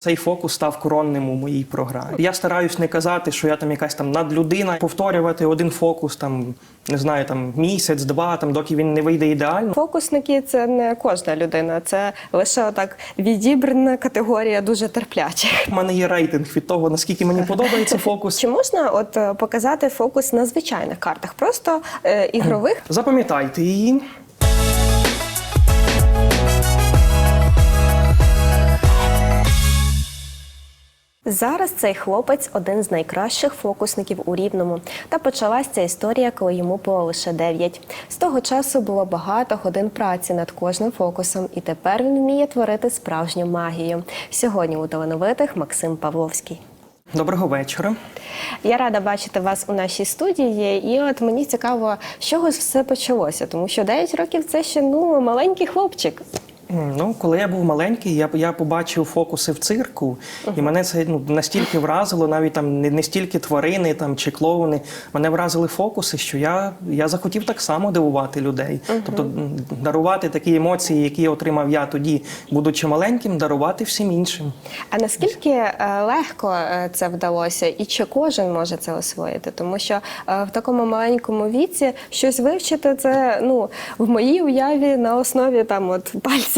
Цей фокус став коронним у моїй програмі. Я стараюсь не казати, що я там якась там надлюдина, повторювати один фокус там не знаю, там місяць, два, там доки він не вийде ідеально. Фокусники це не кожна людина, це лише отак відібрана категорія дуже терплячих. У мене є рейтинг від того, наскільки мені подобається фокус. Чи можна от е, показати фокус на звичайних картах, просто е, ігрових? Запам'ятайте її. Зараз цей хлопець один з найкращих фокусників у рівному. Та почалась ця історія, коли йому було лише 9. З того часу було багато годин праці над кожним фокусом, і тепер він вміє творити справжню магію. Сьогодні у талановитих Максим Павловський. Доброго вечора. Я рада бачити вас у нашій студії, і от мені цікаво, з чого все почалося, тому що 9 років це ще ну маленький хлопчик. Ну, коли я був маленький, я, я побачив фокуси в цирку, і мене це ну, настільки вразило, навіть там не, не стільки тварини там, чи клоуни. Мене вразили фокуси, що я, я захотів так само дивувати людей. Тобто дарувати такі емоції, які отримав я тоді, будучи маленьким, дарувати всім іншим. А наскільки е, легко е, це вдалося, і чи кожен може це освоїти? Тому що е, в такому маленькому віці щось вивчити це ну в моїй уяві на основі там от пальця.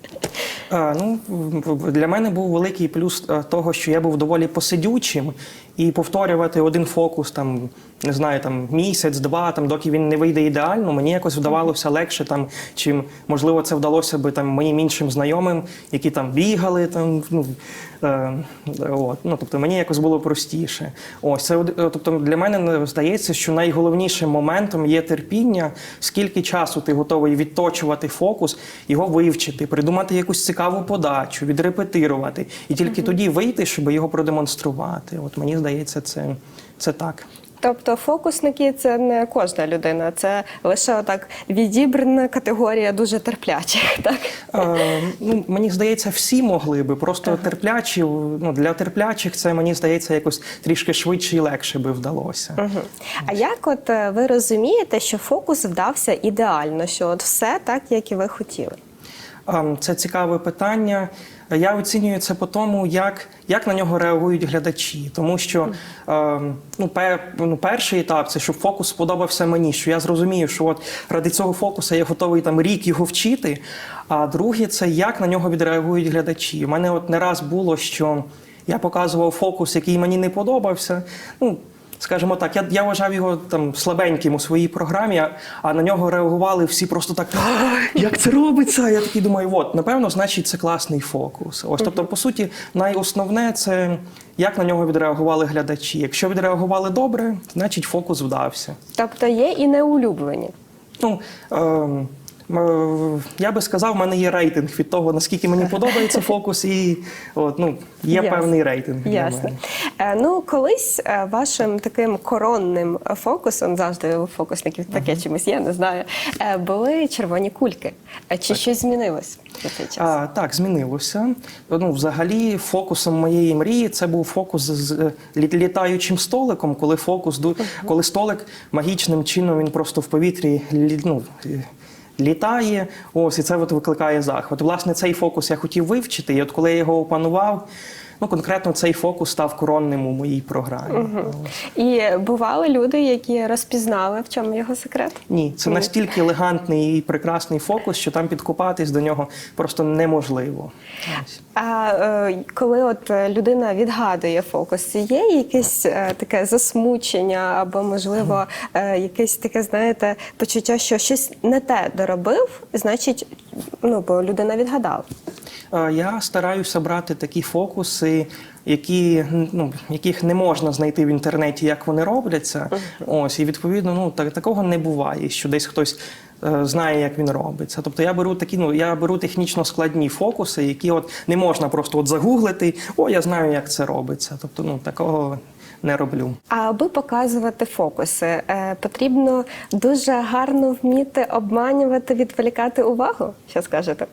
А, ну, в- в- для мене був великий плюс е, того, що я був доволі посидючим, і повторювати один фокус там, не знаю, там місяць, два, там, доки він не вийде ідеально, мені якось вдавалося легше, там, чим можливо це вдалося би там моїм іншим знайомим, які там бігали. Там, ну, е, от, ну, тобто мені якось було простіше. Ось це е, тобто для мене здається, що найголовнішим моментом є терпіння, скільки часу ти готовий відточувати фокус, його вивчити, придумати якусь цікаву подачу, відрепетирувати, і тільки тоді вийти, щоб його продемонструвати. От мені здається, це, це так. Тобто фокусники це не кожна людина, це лише отак відібрана категорія дуже терплячих. Так Е, ну, мені здається, всі могли би. Просто терплячі, ну, для терплячих це мені здається якось трішки швидше і легше би вдалося. Мгм. А як от е, ви розумієте, що фокус вдався ідеально, що от все так, як і ви хотіли? Ем, Це цікаве питання. Я оцінюю це по тому, як, як на нього реагують глядачі. Тому що ем, ну, пер, ну, перший етап це щоб фокус сподобався мені, що я зрозумію, що от ради цього фокуса я готовий там рік його вчити. А друге, це як на нього відреагують глядачі. У мене от не раз було, що я показував фокус, який мені не подобався. Ну, Скажімо так, я, я вважав його там слабеньким у своїй програмі, а, а на нього реагували всі просто так, як це робиться? Я такий думаю, от, напевно, значить, це класний фокус. Ось, тобто, по суті, найосновне це як на нього відреагували глядачі. Якщо відреагували добре, значить фокус вдався. Тобто є і неулюблені. Ну, ем, м, я би сказав, в мене є рейтинг від того, наскільки мені подобається фокус, і от, ну, є Ясно. певний рейтинг. Ясно. Е, Ну, колись е, вашим таким коронним фокусом, завжди у фокусників таке чимось, я не знаю, е, були червоні кульки. Чи щось змінилось за цей час? А, так, змінилося. Ну, взагалі, фокусом моєї мрії це був фокус з літаючим столиком, коли фокус ду- коли столик магічним чином він просто в повітрі ну, літає. Ось і це от викликає захват. Власне, цей фокус я хотів вивчити, і от коли я його опанував. Ну, конкретно цей фокус став коронним у моїй програмі. І бували люди, які розпізнали, в чому його секрет? Ні, це Ні. настільки елегантний і прекрасний фокус, що там підкопатись до нього просто неможливо. А е, коли от е, людина відгадує фокус, є якесь е, таке засмучення, або можливо е, якесь таке, знаєте, почуття, що щось не те доробив, значить, ну бо людина відгадала. Я стараюся брати такі фокуси, які, ну, яких не можна знайти в інтернеті, як вони робляться. Ось, і відповідно, ну так, такого не буває, що десь хтось е, знає, як він робиться. Тобто я беру такі, ну я беру технічно складні фокуси, які от не можна просто от загуглити, о, я знаю, як це робиться. Тобто, ну такого не роблю. А аби показувати фокуси, е, потрібно дуже гарно вміти обманювати, відволікати увагу. Що скажете?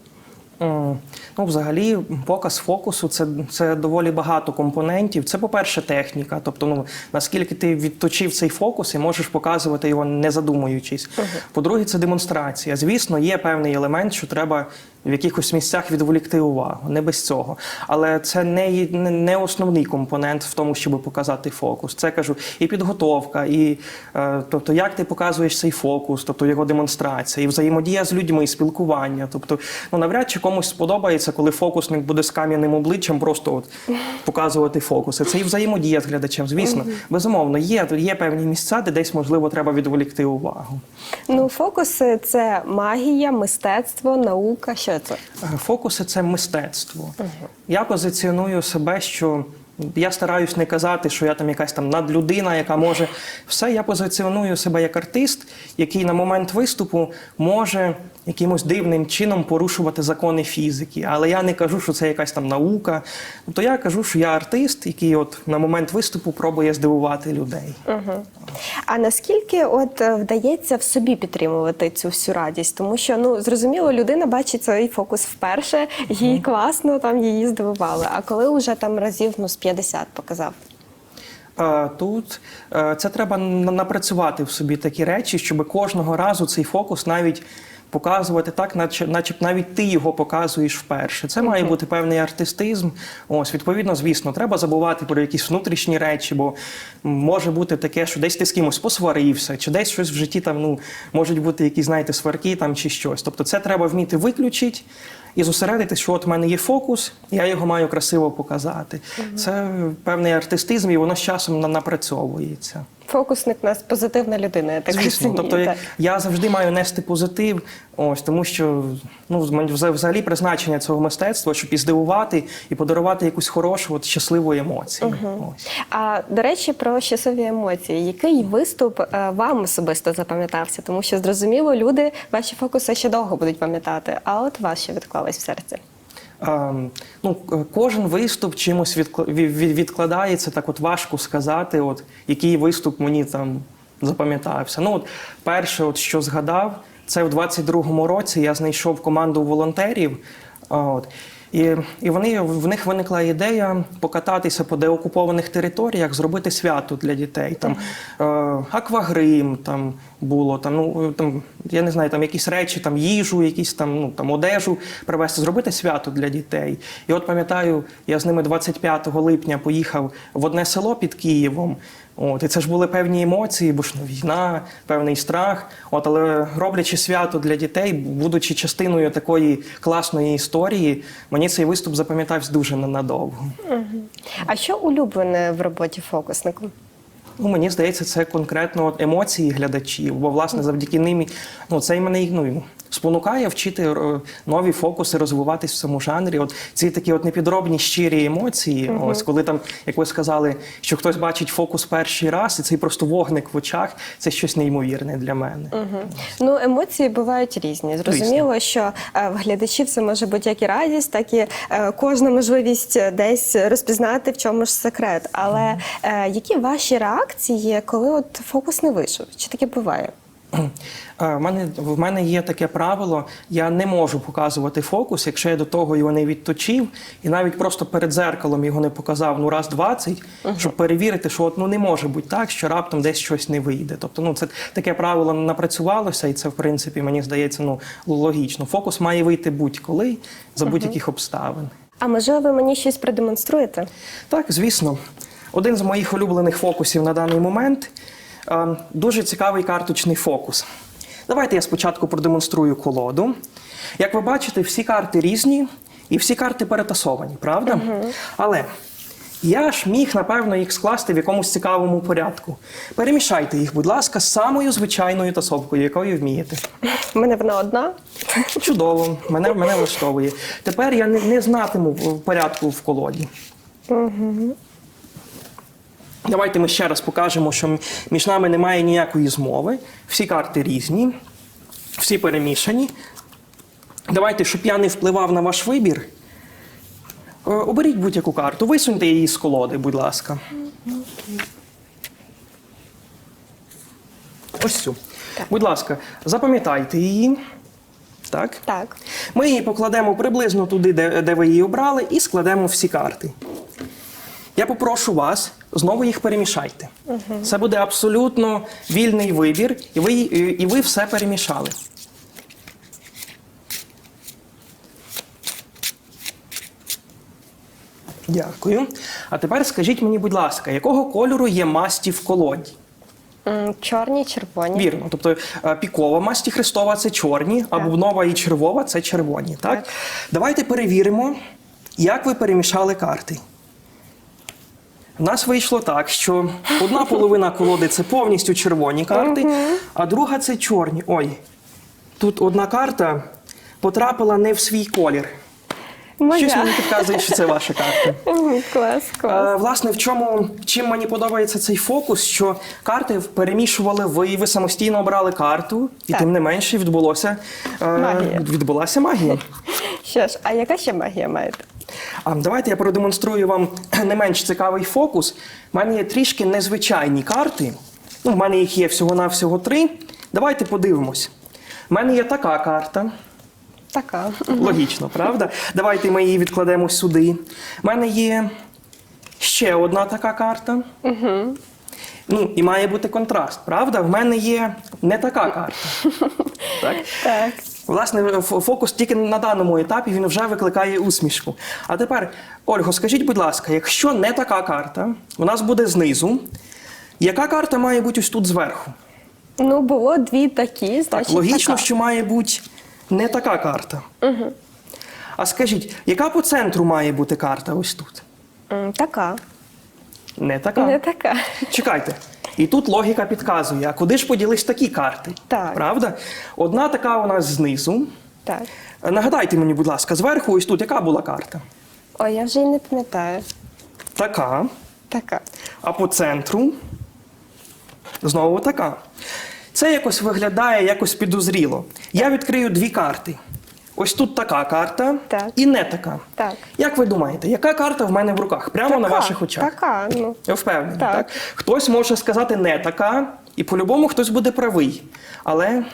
Ну, взагалі, показ фокусу це, це доволі багато компонентів. Це, по-перше, техніка. Тобто, ну наскільки ти відточив цей фокус і можеш показувати його не задумуючись. По-друге, це демонстрація. Звісно, є певний елемент, що треба в якихось місцях відволікти увагу, не без цього. Але це не, не, основний компонент в тому, щоб показати фокус. Це кажу і підготовка, і е, тобто, як ти показуєш цей фокус, тобто його демонстрація, і взаємодія з людьми, і спілкування. Тобто, ну навряд чи комусь сподобається, коли фокусник буде з кам'яним обличчям просто от показувати фокуси. Це і взаємодія з глядачем. Звісно, безумовно, є, є певні місця, де десь можливо треба відволікти увагу. Ну, фокуси це магія, мистецтво, наука. Що це? Е, Фокуси це мистецтво. Я позиціоную себе, що я стараюсь не казати, що я там якась там надлюдина, яка може все. Я позиціоную себе як артист, який на момент виступу може якимось дивним чином порушувати закони фізики. Але я не кажу, що це якась там наука. Тобто я кажу, що я артист, який от на момент виступу пробує здивувати людей. Угу. А наскільки от е, вдається в собі підтримувати цю всю радість? Тому що ну зрозуміло, людина бачить цей фокус вперше, їй класно там її здивували. А коли вже там разів ну з 50 показав? Тут е, це треба напрацювати в собі такі речі, щоб кожного разу цей фокус навіть показувати так, наче, наче навіть ти його показуєш вперше. Це має бути певний артистизм. Ось, відповідно, звісно, треба забувати про якісь внутрішні речі, бо може бути таке, що десь ти з кимось посварився, чи десь щось в житті там ну можуть бути якісь, знаєте, сварки там чи щось. Тобто, це треба вміти виключити. І зосередити, що от в мене є фокус, я його маю красиво показати. Це певний артистизм, і воно з часом на- напрацьовується. Фокусник у нас позитивна людина, я так Звісно, розумію, тобто так. я завжди маю нести позитив, ось тому що ну вза- взагалі призначення цього мистецтва, щоб і здивувати, і подарувати якусь хорошу, от щасливу емоцію. Ось. А до речі, про щасливі емоції. Який виступ е, вам особисто запам'ятався? Тому що зрозуміло, люди ваші фокуси ще довго будуть пам'ятати. А от вас що відклалось в серці? Ем, ну, кожен виступ чимось відкла- ві- ві- відкладається, так от важко сказати, от, який виступ мені там запам'ятався. Ну, от, перше, от, що згадав, це в 22-му році я знайшов команду волонтерів. От, і, і вони, в них виникла ідея покататися по деокупованих територіях, зробити свято для дітей. Там е, аквагрим там було, там, ну, там, я не знаю, там якісь речі, там їжу, якісь там, ну, там одежу привезти, зробити свято для дітей. І от пам'ятаю, я з ними 25 липня поїхав в одне село під Києвом. От, і це ж були певні емоції, бо ж ну, війна, певний страх. От, але роблячи свято для дітей, будучи частиною такої класної історії, мені цей виступ запам'ятався дуже ненадовго. А що улюблене в роботі фокуснику? Ну, мені здається, це конкретно емоції глядачів, бо власне завдяки ним ну, це і мене ну, спонукає вчити е, нові фокуси, розвиватись в цьому жанрі. От ці такі от непідробні щирі емоції. Ось коли там, як ви сказали, що хтось бачить фокус перший раз, і цей просто вогник в очах, це щось неймовірне для мене. Ну, емоції бувають різні. Зрозуміло, що е, в глядачів це може бути як і радість, так і е, кожна можливість десь розпізнати, в чому ж секрет. Але е, які ваші реакції, коли от фокус не вийшов? Чи таке буває? Е, В мене, в мене є таке правило: я не можу показувати фокус, якщо я до того його не відточив, і навіть просто перед зеркалом його не показав ну раз 20, щоб перевірити, що от, ну не може бути так, що раптом десь щось не вийде. Тобто, ну це таке правило напрацювалося, і це в принципі мені здається ну логічно. Фокус має вийти будь-коли за будь-яких обставин. А можливо, ви мені щось продемонструєте? Так, звісно. Один з моїх улюблених фокусів на даний момент дуже цікавий карточний фокус. Давайте я спочатку продемонструю колоду. Як ви бачите, всі карти різні і всі карти перетасовані, правда? Але я ж міг, напевно, їх скласти в якомусь цікавому порядку. Перемішайте їх, будь ласка, з самою звичайною тасовкою, якою вмієте. У мене вона одна. Чудово, мене, мене влаштовує. Тепер я не, не знатиму порядку в колоді. Давайте ми ще раз покажемо, що між нами немає ніякої змови. Всі карти різні, всі перемішані. Давайте, щоб я не впливав на ваш вибір. е, Оберіть будь-яку карту, висуньте її з колоди, будь ласка. Ось цю. Будь ласка, запам'ятайте її. Так. Так. Ми її покладемо приблизно туди, де, де ви її обрали, і складемо всі карти. Я попрошу вас, знову їх перемішайте. Угу. Це буде абсолютно вільний вибір, і ви, і ви все перемішали. Дякую. А тепер скажіть мені, будь ласка, якого кольору є масті в колоді? Чорні, червоні. Вірно. Тобто е, пікова масті Христова це чорні, а бубнова і червова це червоні. Так? так? Давайте перевіримо, як ви перемішали карти. У нас вийшло так, що одна половина колоди це повністю червоні карти, а друга це чорні. Ой, тут одна карта потрапила не в свій колір. Моя. Щось мені підказує, що це ваша карта. Клас, клас. Е, Власне, в чому чим мені подобається цей фокус, що карти перемішували ви, ви самостійно обрали карту, і Так. тим не менше відбулося е, Магія. відбулася магія. Що ж, а яка ще магія маєте? А давайте я продемонструю вам не менш цікавий фокус. У мене є трішки незвичайні карти. Ну, в мене їх є всього-навсього три. Давайте подивимось. У мене є така карта. Така. Логічно, правда? Давайте ми її відкладемо сюди. У мене є ще одна така карта. Угу. Ну, і має бути контраст, правда? В мене є не така карта. Так? Так. Власне, фокус тільки на даному етапі він вже викликає усмішку. А тепер, Ольго, скажіть, будь ласка, якщо не така карта, у нас буде знизу, яка карта має бути ось тут зверху? Ну, було дві такі, Так, логічно, така. що має бути не така карта. Угу. А скажіть, яка по центру має бути карта ось тут? Така. Не така. Не така. Чекайте. І тут логіка підказує, а куди ж поділись такі карти? Так. Правда? Одна така у нас знизу. Так. Нагадайте мені, будь ласка, зверху ось тут яка була карта? Ой, я вже й не пам'ятаю. Така. Така. А по центру знову така. Це якось виглядає якось підозріло. Я відкрию дві карти. Ось тут така карта Так. і не така. Так. Як ви думаєте, яка карта в мене в руках? Прямо на ваших очах? Така, ну. Я впевнений, так. Так. Хтось може сказати не така, і по-любому хтось буде правий. Але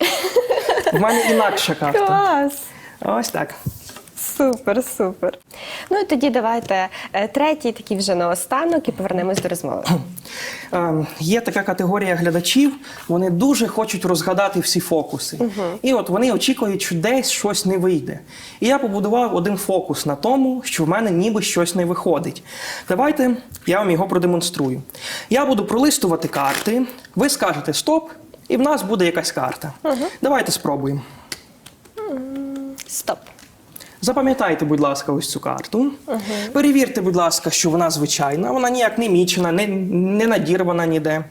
в мене інакша карта. Клас! Ось так. Супер, супер. Ну і тоді давайте е, третій, такий вже наостанок, і повернемось до розмови. Е, Є така категорія глядачів, вони дуже хочуть розгадати всі фокуси. І от вони очікують, що десь щось не вийде. І я побудував один фокус на тому, що в мене ніби щось не виходить. Давайте я вам його продемонструю. Я буду пролистувати карти, ви скажете стоп, і в нас буде якась карта. Давайте спробуємо. Стоп. Запам'ятайте, будь ласка, ось цю карту. Перевірте, будь ласка, що вона звичайна, вона ніяк не мічена, не, не надірвана ніде.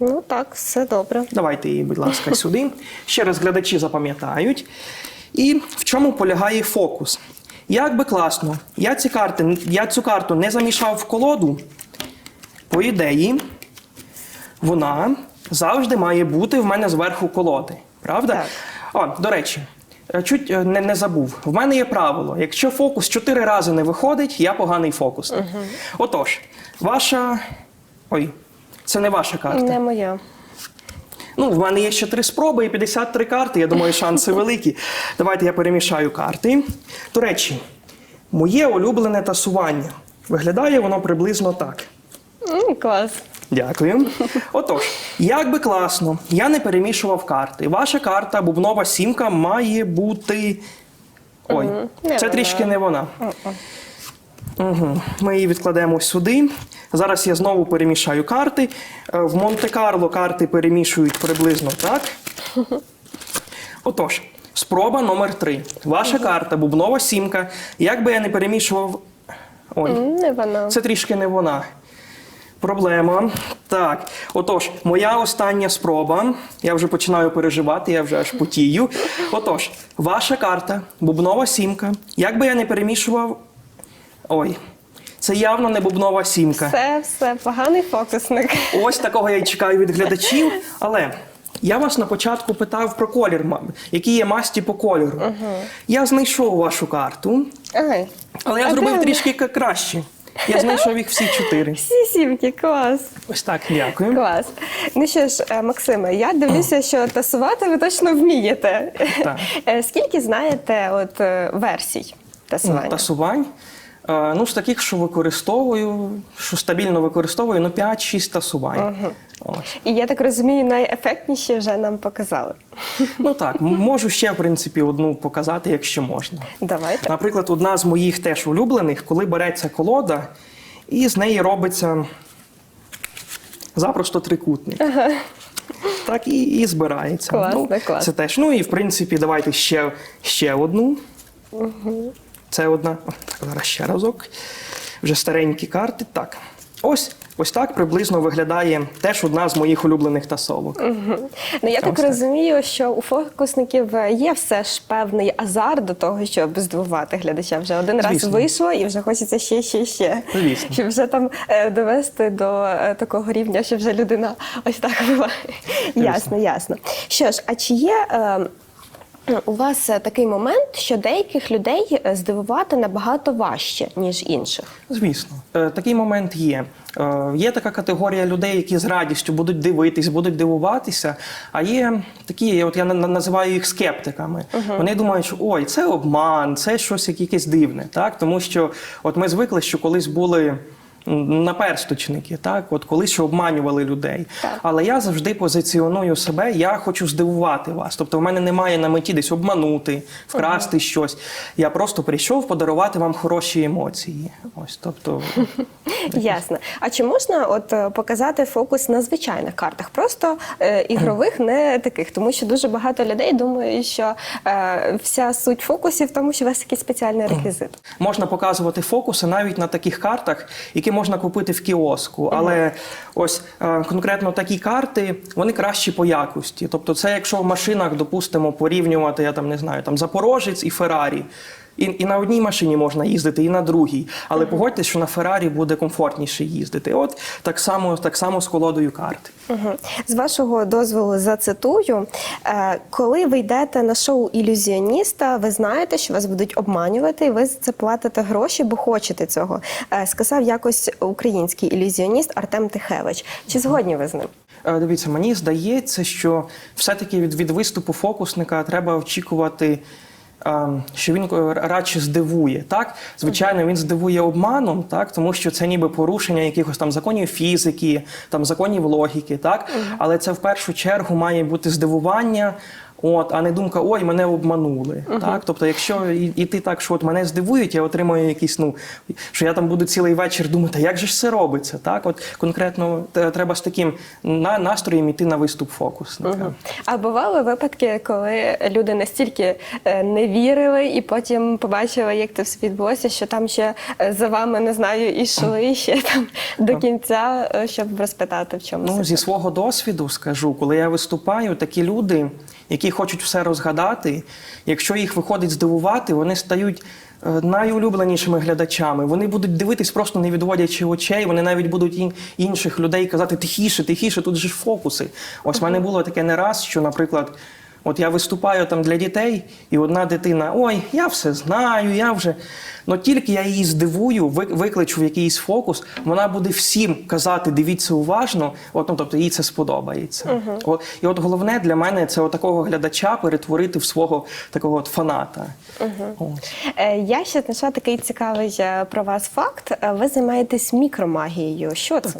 Ну так, все добре. Давайте її, будь ласка, сюди. Ще раз глядачі запам'ятають. І в чому полягає фокус? Як би класно, я, ці карти, я цю карту не замішав в колоду, по ідеї, вона завжди має бути в мене зверху колоди. Правда? О, до речі, чуть е, не, не забув. В мене є правило: якщо фокус чотири рази не виходить, я поганий фокусник. Отож, ваша. Ой, це не ваша карта. Не моя. Ну, в мене є ще три спроби і 53 карти. Я думаю, шанси великі. Давайте я перемішаю карти. До речі, моє улюблене тасування. Виглядає воно приблизно так. Клас. Дякую. Отож, як би класно, я не перемішував карти. Ваша карта, бубнова сімка, має бути. Ой, Мгм. Не це трішки не вона. Угу. Ми її відкладемо сюди. Зараз я знову перемішаю карти. Е, В Монте-Карло карти перемішують приблизно так. Отож, спроба номер три. Ваша карта, бубнова сімка. Як би я не перемішував. Ой, Не вона. це трішки не вона. Проблема. Так, отож, моя остання спроба. Я вже починаю переживати, я вже аж потію. Отож, ваша карта, бубнова сімка. Як би я не перемішував. Ой, це явно не бубнова сімка. Все, все, поганий фокусник. Ось такого я й чекаю від глядачів. Але я вас на початку питав про колір, які є масті по кольору. Я знайшов вашу карту, Ай. але я А зробив де трішки краще. Я знайшов їх всі чотири. Всі сімки, клас. Ось так, дякую. Клас. Ну що ж, е, Максиме, я дивлюся, що тасувати ви точно вмієте. Так. Е, Скільки знаєте от е, версій Ну, тасування? Тасувань. Е, Ну, з таких, що використовую, що стабільно використовую, ну 5-6 тасувань. Ось. І я так розумію, найефектніші вже нам показали. Ну так, можу ще, в принципі, одну показати, якщо можна. Давайте. Наприклад, одна з моїх теж улюблених, коли береться колода, і з неї робиться запросто трикутник. Так і, і збирається. Класно, ну, класно. Це теж. Ну і в принципі, давайте ще, ще одну. Це одна. Зараз ще разок. Вже старенькі карти. Так. Ось, ось так приблизно виглядає теж одна з моїх улюблених тасовок. Ну я Там так все. розумію, що у фокусників є все ж певний азарт до того, щоб здивувати глядача. Вже один раз вийшло, і вже хочеться ще, ще, ще. Звісно. Щоб вже там е, довести до е, такого рівня, що вже людина ось так буває. Ясно, ясно. Що ж, а чи є. Е, у вас е, такий момент, що деяких людей е, здивувати набагато важче, ніж інших. Звісно, Е, такий момент є. Є така категорія людей, які з радістю будуть дивитись, будуть дивуватися. А є такі, от я на- на- називаю їх скептиками. Вони думають, що ой, це обман, це щось якесь дивне. Так? Тому що от ми звикли, що колись були. Наперсточники, так, от колись обманювали людей. Так. Але я завжди позиціоную себе, я хочу здивувати вас. Тобто, в мене немає на меті десь обманути, вкрасти щось. Я просто прийшов подарувати вам хороші емоції. Ось, тобто, Ясно. А чи можна от е, показати фокус на звичайних картах, просто е, ігрових, не таких? Тому що дуже багато людей думають, що е, вся суть фокусів в тому, що у вас якийсь спеціальний реквізит. Можна показувати фокуси навіть на таких картах, які можна купити в кіоску. Але ось е, конкретно такі карти вони кращі по якості. Тобто, це якщо в машинах, допустимо, порівнювати, я там не знаю, там Запорожець і Феррарі. І, і на одній машині можна їздити, і на другій. Але погодьтесь, що на Феррарі буде комфортніше їздити. От так само, так само з колодою карт. Угу. З вашого дозволу зацитую. Е, коли ви йдете на шоу ілюзіоніста, ви знаєте, що вас будуть обманювати, і ви за це платите гроші, бо хочете цього. Е, сказав якось український ілюзіоніст Артем Тихевич. Чи згодні ви з ним? Е, Дивіться, мені здається, що все-таки від, від виступу фокусника треба очікувати, що він радше здивує. Так? Звичайно, він здивує обманом, так? тому що це ніби порушення якихось там законів фізики, там законів логіки. Так? Але це в першу чергу має бути здивування. От, а не думка, ой, мене обманули. Так? Тобто, якщо і- іти так, що от мене здивують, я отримаю якісь, ну, що я там буду цілий вечір думати, як же ж це робиться? Так? От конкретно треба з таким на, настроєм йти на виступ фокусника. А бували випадки, коли люди настільки е, не вірили, і потім побачили, як це все відбулося, що там ще е, за вами не знаю, ішли ще там до кінця, е, щоб розпитати, в чому Ну, зі свого досвіду скажу, коли я виступаю, такі люди, які хочуть все розгадати, якщо їх виходить здивувати, вони стають е, найулюбленішими глядачами. Вони будуть дивитись, просто не відводячи очей. Вони навіть будуть інших людей казати тихіше, тихіше, тут же ж фокуси. Ось в мене було таке не раз, що, наприклад. От я виступаю там для дітей, і одна дитина: ой, я все знаю, я вже. Ну тільки я її здивую, ви- викличу в якийсь фокус, вона буде всім казати, дивіться уважно. От, ну, тобто їй це сподобається. От, і от головне для мене це от такого глядача перетворити в свого такого от фаната. От. Е, Я ще знайшла такий цікавий е, про вас факт. Е, Ви займаєтесь мікромагією. Що це?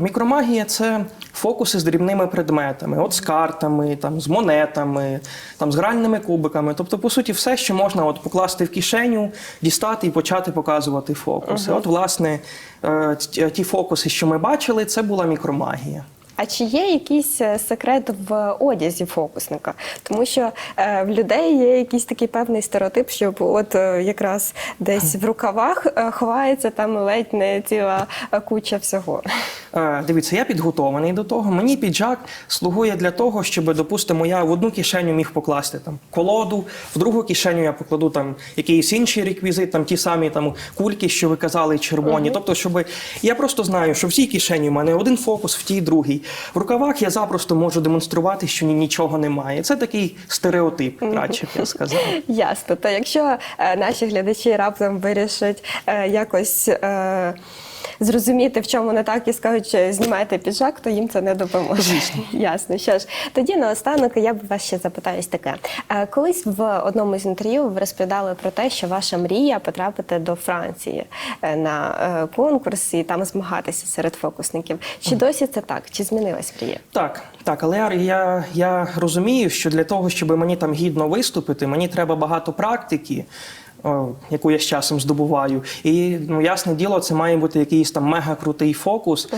Мікромагія це фокуси з дрібними предметами, от з картами, там, з монетами, там, з гральними кубиками. Тобто, по суті, все, що можна от, покласти в кишеню, дістати і почати показувати фокуси. От, власне, е, ті- ті фокуси, що ми бачили, це була мікромагія. А чи є якийсь е, секрет в одязі фокусника? Тому що е, в людей є якийсь такий певний стереотип, що от е, якраз десь в рукавах е, ховається там ледь не ціла е, куча всього. Е, Дивіться, я підготований до того. Мені піджак слугує для того, щоб, допустимо, я в одну кишеню міг покласти там колоду, в другу кишеню я покладу там якийсь інший реквізит, там ті самі там кульки, що ви казали, червоні. Тобто, щоб я просто знаю, що в цій кишені в мене один фокус, в тій другій. В рукавах я запросто можу демонструвати, що нічого немає. Це такий стереотип, радше б я сказав. Ясно. То якщо е, наші глядачі раптом вирішать е, якось. Е, зрозуміти, в чому не так, і скажуть, що знімайте піджак, то їм це не допоможе. Ясно. Що ж, тоді наостанок я б вас ще запитаю ось таке. Е, Колись в одному з інтерв'ю ви розповідали про те, що ваша мрія потрапити до Франції е, на е, конкурс і там змагатися серед фокусників. Чи досі це так? Чи змінилась мрія? Так, так, але я, я розумію, що для того, щоб мені там гідно виступити, мені треба багато практики. О, Яку я з часом здобуваю, і ну ясне діло, це має бути якийсь там мега крутий фокус.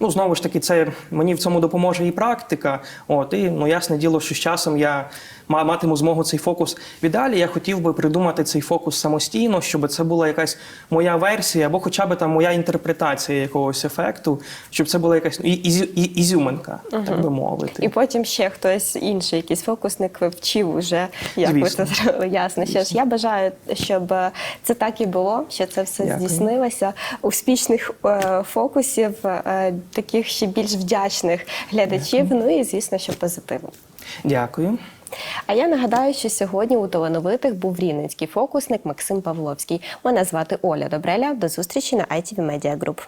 Ну знову ж таки, це мені в цьому допоможе і практика. От і ну ясне діло, що з часом я матиму змогу цей фокус. В ідеалі я хотів би придумати цей фокус самостійно, щоб це була якась моя версія, або хоча б там моя інтерпретація якогось ефекту, щоб це була якась ну, і- ізю- і- ізюминка, так би мовити. І потім ще хтось інший, якийсь фокусник вчив уже, як ви це зробили. Ясно. Що ж, я бажаю, щоб це так і було, що це все Дякую. здійснилося. Успішних е, фокусів, е, таких ще більш вдячних глядачів. Ну і звісно, що позитиву. Дякую. А я нагадаю, що сьогодні у талановитих був рівненський фокусник Максим Павловський. Мене звати Оля Добреля. До зустрічі на ITV Media Group.